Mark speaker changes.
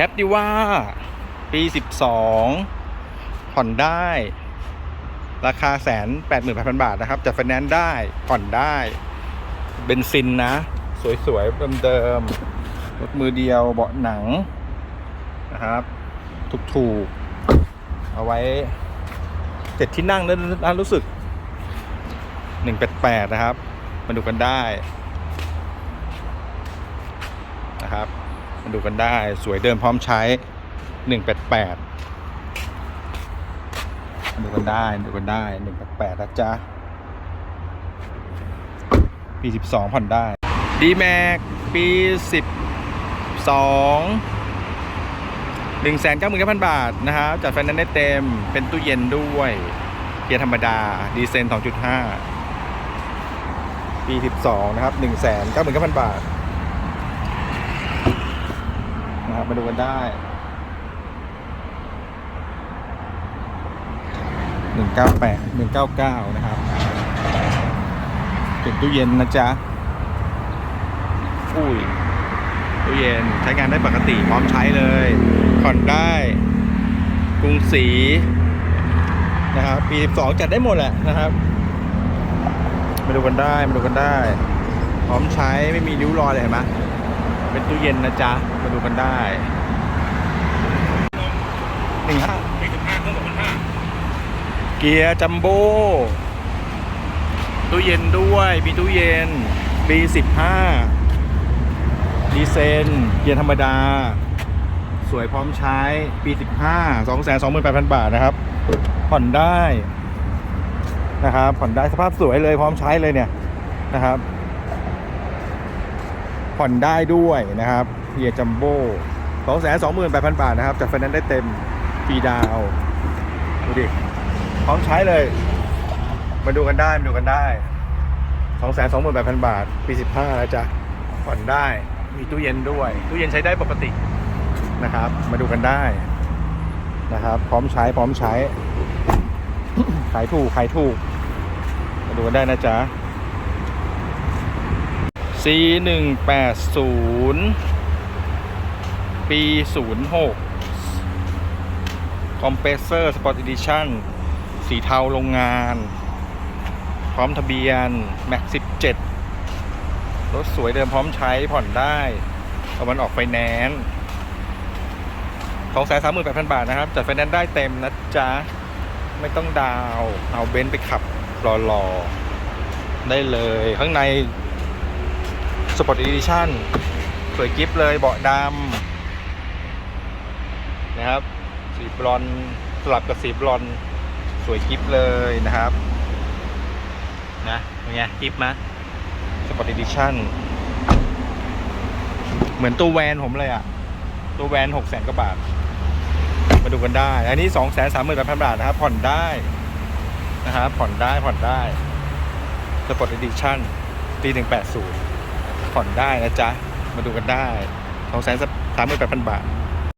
Speaker 1: คปดิว่าปี 12 ผ่อนได้ ราคาแสนแปดหมื่นแปดพันบาทนะครับจัดไฟแนนซ์ได้ผ่อนได้ เบนซินนะ สวยๆเดิมๆรถมือเดียวเบาะหนังนะครับถูกๆ เอาไว้เจ็ดที่นั่งแล้วรู้สึก188นะครับ มาดูกันได้นะครับ มาดูกันได้สวยเดิมพร้อมใช้ 188 ดูกันได้ดูกันได้ 188นะจ๊ะปี 12 ผ่อนได้ d m a x ปี 12 1 9 9 0 0 0 บาท นะครับจัดไฟแนนซ์ได้เต็ม เป็นตู้เย็นด้วย เกียร์ธรรมดา ดีเซน 2.5 ปี 12 นะครับ 1 9 9 0 0 0 บาท นะครับ มาดูกันได้198 199นะครับเป็นตู้เย็นนะจ๊ะอุ้ยตู้เย็นใช้งานได้ปกติพร้อมใช้เลยผ่อนได้กรุงศรีนะครับปี12จัดได้หมดแหละนะครับ มาดูกันได้มาดูกันได้ พร้อมใช้ไม่มีริ้วรอยเลยเห็นไหม เป็นตู้เย็นนะจ๊ะ มาดูกันได้หนึ่งห้าเกียร์จัมโบ้ตู้เย็นด้วยมีตู้เย็นปี15 ดีเซนเกียร์ธรรมดา สวยพร้อมใช้ปี15 228,000 บาทนะครับ ผ่อนได้นะครับผ่อนได้สภาพสวยเลยพร้อมใช้เลยเนี่ยนะครับ ผ่อนได้ด้วยนะครับเฮียจัมโบ้สองแสนสองหมื่นแปดพันบาทนะครับจัดไฟแนนซ์ได้เต็มฟรีดาวดูดิพร้อมใช้เลย มาดูกันได้ มาดูกันได้สองแสนสองหมื่นแปดพันบาท ปีสิบห้าแล้วจ้ะผ่อนได้ มีตู้เย็นด้วย ตู้เย็นใช้ได้ปกตินะครับ มาดูกันได้นะครับ พร้อมใช้ พร้อมใช้ ขายถูก ขายถูก มาดูกันได้นะจ๊ะ C หนึ่งแปดศูนย์ปีศูนย์หกคอมเพรสเซอร์สปอร์ต i ดิชั่นสีเทาโรงงาน พร้อมทะเบียน แม็กสิบเจ็ดรถสวยเดิมพร้อมใช้ผ่อนได้เอามันออกไฟแนนซ์สองแสนสามหมื่นแปดพันบาทนะครับ จัดไฟแนนซ์ได้เต็มนะจ๊ะ ไม่ต้องดาว เอาเบนซ์ไปขับรอๆ ได้เลย ข้างใน สปอร์ตอีดิชั่นสวยกิฟเลยเบาะดำนะครับสีบรอนสลับกับสีบรอนสวยกิฟเลยนะครับนะเป็นไงกิฟมะสปอร์ตอีดิชั่นเหมือนตัวแวนผมเลยอะตัวแวนหกแสนกว่าบาท มาดูกันได้ อันนี้สองแสนสามหมื่นแปดพันบาทนะครับ ผ่อนได้นะครับผ่อนได้ผ่อนได้สปอร์ตอีดิชั่นปีหนึ่งแปดศูนย์ ผ่อนได้นะจ๊ะ มาดูกันได้สองแสนสามหมื่นแปดพันบาท